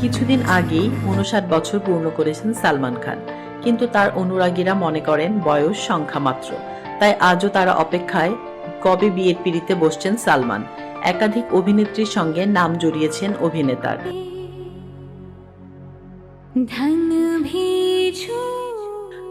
কিছুদিন আগেই উনষাট বছর পূর্ণ করেছেন সালমান খান। কিন্তু তার অনুরাগীরা মনে করেন বয়স সংখ্যা মাত্র। তাই আজও তারা অপেক্ষায় কবে বিয়ের পিড়িতে বসছেন সালমান। একাধিক অভিনেত্রীর সঙ্গে নাম জড়িয়েছেন অভিনেতার।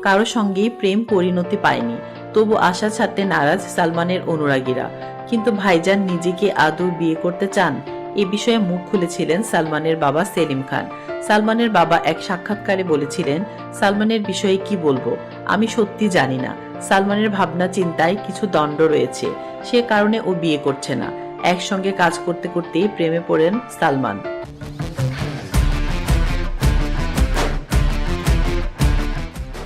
কারও সঙ্গেই প্রেম পরিণতি পায়নি। তবু আশা ছাড়তে নারাজ সালমানের অনুরাগীরা। কিন্তু ভাইজান নিজেকে আদৌ বিয়ে করতে চান? এ বিষয়ে মুখ খুলেছিলেন সালমানের বাবা সেলিম খান। সালমানের বাবা এক সাক্ষাৎকারে বলেছিলেন, সালমানের বিষয়ে কি বলব? আমি সত্যি জানি না। সালমানের ভাবনা চিন্তায় কিছু দণ্ড রয়েছে। সে কারণে ও বিয়ে করছে না। একসঙ্গে কাজ করতে করতেই প্রেমে পড়েন সালমান।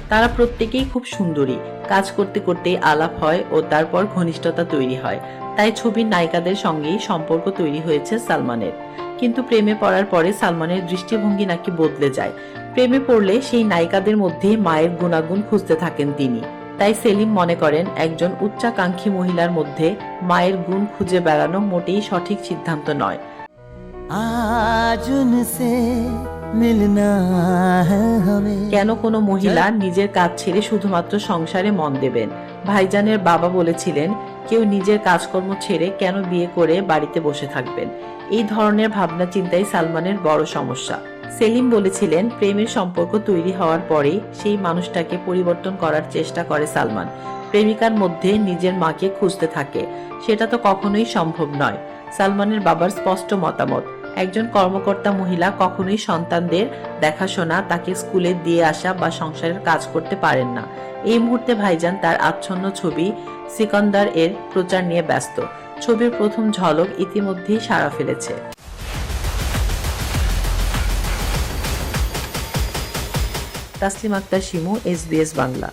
তারা প্রত্যেকেই খুব সুন্দরী। কাজ করতে করতে আলাপ হয় ও তারপর ঘনিষ্ঠতা তৈরি হয়। তাই ছবির নায়িকাদের সঙ্গেই সম্পর্ক তৈরি হয়েছে সালমানের। কিন্তু প্রেমে পড়ার পরে সালমানের দৃষ্টিভঙ্গি নাকি বদলে যায়। প্রেমে পড়লে সেই নায়িকাদের মধ্যে মায়ের গুণাগুণ খুঁজতে থাকেন তিনি। তাই সেলিম মনে করেন, একজন উচ্চাকাঙ্ক্ষী মহিলার মধ্যে মায়ের গুণ খুঁজে বেড়ানো মোটেই সঠিক সিদ্ধান্ত নয়। কেন কোনো মহিলা নিজের কাজ ছেড়ে শুধুমাত্র সংসারে মন দেবেন? ভাইজানের বাবা বলেছিলেন, কেউ নিজের কাজকর্ম ছেড়ে কেন বিয়ে করে বাড়িতে বসে থাকবেন? এই ধরনের ভাবনা চিন্তাই সালমানের বড় সমস্যা। সেলিম বলেছিলেন, প্রেমের সম্পর্ক তৈরি হওয়ার পরে সেই মানুষটাকে পরিবর্তন করার চেষ্টা করে সালমান। প্রেমিকার মধ্যে নিজের মাকে খুঁজতে থাকে। সেটা তো কখনোই সম্ভব নয়। সালমানের বাবার স্পষ্ট মতামত একজন কর্মকর্তা মহিলা কখনোই সন্তানদের দেখাশোনা, তাকে স্কুলে দিয়ে আসা বা সংসারের কাজ করতে পারেন না। এই মুহূর্তে ভাইজান তার আচ্ছন্ন ছবি সিকন্দার এর প্রচার নিয়ে ব্যস্ত। ছবির প্রথম ঝলক ইতিমধ্যেই সাড়া ফেলেছে। তাসলিম আক্তার শিমু এসবিএস বাংলা।